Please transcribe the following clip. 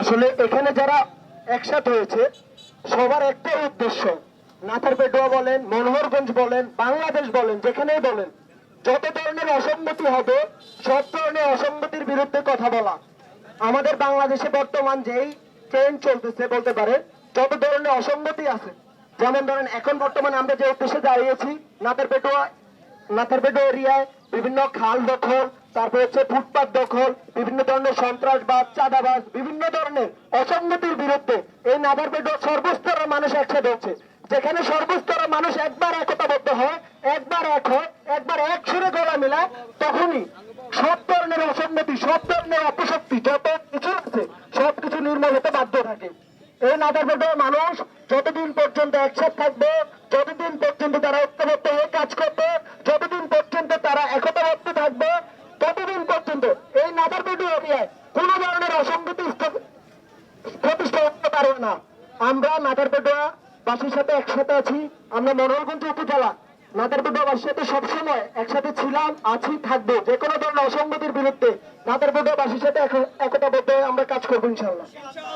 আসলে এখানে যারা একসাথে হয়েছে, সবার একটাই উদ্দেশ্য। নাথার পেটোয়া বলেন, মনোহরগঞ্জ বলেন, বাংলাদেশ বলেন, যেখানেই বলেন, যত ধরনের অসম্মতি হবে, সব ধরনের অসঙ্গতির বিরুদ্ধে কথা বলা। আমাদের বাংলাদেশে বর্তমান যেই ট্রেন চলতেছে বলতে পারে যত ধরনের অসঙ্গতি আছে, যেমন ধরেন এখন বর্তমানে আমরা যে উদ্দেশ্যে দাঁড়িয়েছি নাথার পেটোয়া নাথারপেটো এরিয়ায় বিভিন্ন খাল দখল তারপর হচ্ছে ফুটপাত দখল, বিভিন্ন ধরনের সন্ত্রাসবাদ, চাঁদাবাজ, বিভিন্ন ধরনের অসঙ্গতির বিরুদ্ধে এই নাথারপেটো সর্বস্তরের মানুষ একসাথে হচ্ছে। যেখানে সর্বস্তরের মানুষ একবার একতাবদ্ধ হয়, একবার এক হয়, একবার এক সুরে গলা মেলায়, তখনই সব ধরনের অসঙ্গতি, সব ধরনের অপশক্তি, যত কিছু আছে, সব কিছু নির্মূল হতে বাধ্য থাকে। এই নাদারপেটের মানুষ যতদিন পর্যন্ত একসাথে থাকবে, যতদিন পর্যন্ত তারা ঐক্যবদ্ধ হয়ে কাজ করবে, যতদিন পর্যন্ত তারা একতাবদ্ধ থাকবে ততদিন পর্যন্ত এই নাদারপেটু এরিয়ায় কোনো ধরনের অসঙ্গতি স্থ- আমরা নাদারপেটুয়া বাসীর সাথে একসাথে আছি। আমরা মনোহরগঞ্জ উপজেলা। বাসীর সাথে সবসময় একসাথে ছিলাম, আছি, থাকব। যে কোনো ধরনের অসঙ্গতির বিরুদ্ধে নাদারপেটুয়া বাসীর সাথে এক- একতাবদ্ধ আমরা কাজ করব ইনশাল্লাহ